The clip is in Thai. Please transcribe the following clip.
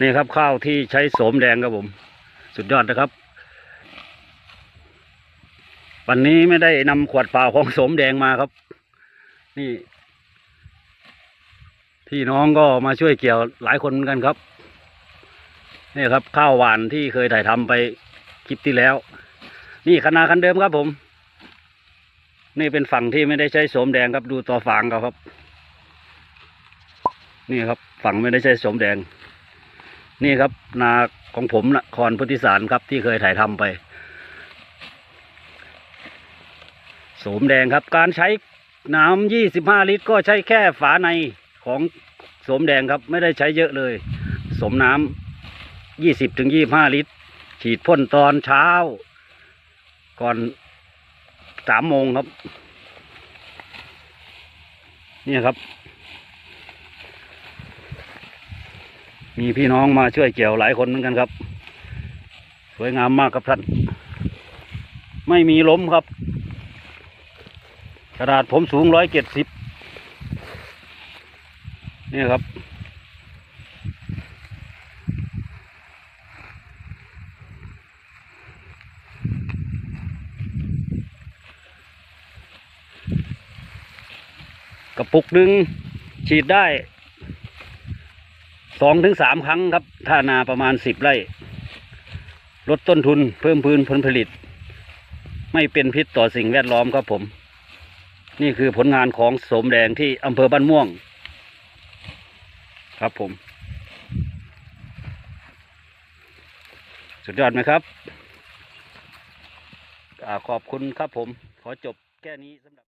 นี่ครับข้าวที่ใช้โสมแดงครับผม สุดยอดนะครับ วันนี้ไม่ได้นำขวดเปล่าของโสมแดงมาครับ นี่พี่น้องก็มาช่วยเกี่ยวหลายคนเหมือนกันครับนี่ครับ ข้าวหวานที่เคยถ่ายทำไปคลิปที่แล้ว นี่คณะคันเดิมครับผม นี่เป็นฝั่งที่ไม่ได้ใช้โสมแดงครับดูต่อฝางเขาครับ นี่ครับ ฝั่งไม่ได้ใช้โสมแดง นี่ครับ นาของผมนะคอนพุทธิสารครับที่เคยถ่ายทำไปโสมแดงครับ การใช้น้ำยี่สิบห้าลิตร ก็ใช้แค่ฝาในของโสมแดงครับ ไม่ได้ใช้เยอะเลย สมน้ำยี่สิบถึงยี่ห้าลิตร ฉีดพ่นตอนเช้า ก่อนสามโมงครับ เนี่ยครับ มีพี่น้องมาช่วยเกี่ยวหลายคนเหมือนกันครับ สวยงามมากครับท่าน ไม่มีล้มครับ กระดาษผมสูงร้อยเจ็ดสิบนี่ครับ กระปุกหนึ่งฉีดได้ สองถึงสามครั้งครับ ถ้านาประมาณสิบไร่ ลดต้นทุนเพิ่มพื้นผลผลิต ไม่เป็นพิษต่อสิ่งแวดล้อมครับผม นี่คือผลงานของสมแดงที่อำเภอบ้านม่วง ครับผม สุดยอดไหมครับอขอบคุณครับผม ขอจบแค่นี้สำหรับ